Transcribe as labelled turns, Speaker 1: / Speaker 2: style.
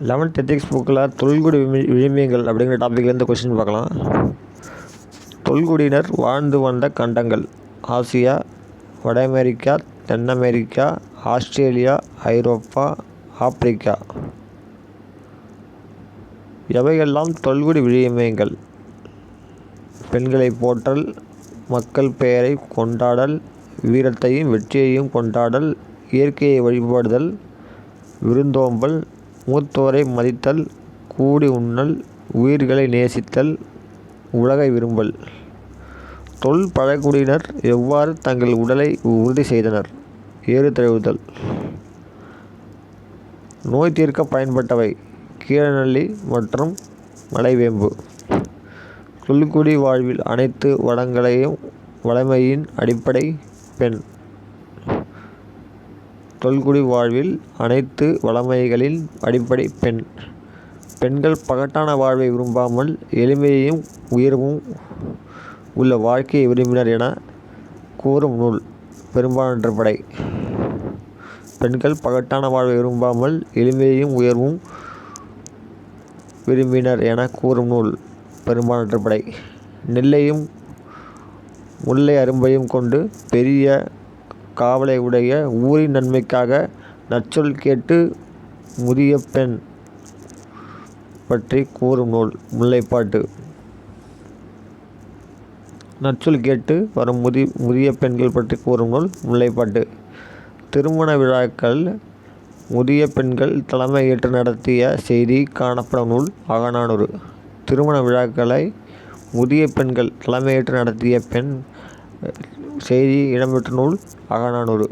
Speaker 1: Eleventh ethics புக்கில் தொல்குடி விமி விழுமியங்கள் அப்படிங்கிற டாப்பிக்லேருந்து question பார்க்கலாம். தொல்குடியினர் வாழ்ந்து வந்த கண்டங்கள். ஆசியா வட அமெரிக்கா தென் அமெரிக்கா ஆஸ்திரேலியா ஐரோப்பா ஆப்பிரிக்கா. எவையெல்லாம் தொல்குடி விழுமியங்கள்? பெண்களை போற்றல் மக்கள் பெயரை கொண்டாடல் வீரத்தையும் வெற்றியையும் கொண்டாடல் இயற்கையை வழிபடுதல் விருந்தோம்பல் மூத்தோரை மதித்தல் கூடி உண்ணல் உயிர்களை நேசித்தல் உலகை விரும்பல். தொல் பழங்குடியினர் எவ்வாறு தங்கள் உடலை உறுதி செய்தனர்? ஏறு தழுவுதல் நோய் தீர்க்க பயன்பட்டவை கீழநள்ளி மற்றும் மலைவேம்பு தொல்குடி வாழ்வில் அனைத்து வளங்களையும் வளமையின் அடிப்படை பெண். தொல்குடி வாழ்வில் அனைத்து வளமைகளின் அடிப்படை பெண். பெண்கள் பகட்டான வாழ்வை விரும்பாமல் எளிமையையும் உயர்வும் உள்ள வாழ்க்கையை விரும்பினர் என கூறும் நூல் பெரும்பான்றுபடை பெண்கள் பகட்டான வாழ்வை விரும்பாமல் எளிமையையும் உயர்வும் விரும்பினர் என கூறும் நூல் பெரும்பான்றுபடை நெல்லையும் முல்லை அரும்பையும் கொண்டு பெரிய காவலை உடைய ஊரின் நன்மைக்காக நற்சொல் கேட்டு முதிய பெண் பற்றி கூறும் நூல் முல்லைப்பாட்டு. நற்சொல் கேட்டு வரும் முதி முதிய பெண்கள் பற்றி கூறும் நூல் முல்லைப்பாட்டு. திருமண விழாக்கள் முதிய பெண்கள் தலைமையேற்று நடத்திய செய்தி காணப்படும் நூல் அகநானூறு. திருமண விழாக்களை முதிய பெண்கள் தலைமையேற்று நடத்திய பெண் செய்தி இடம்பெற்ற நூல் அகநானூறு.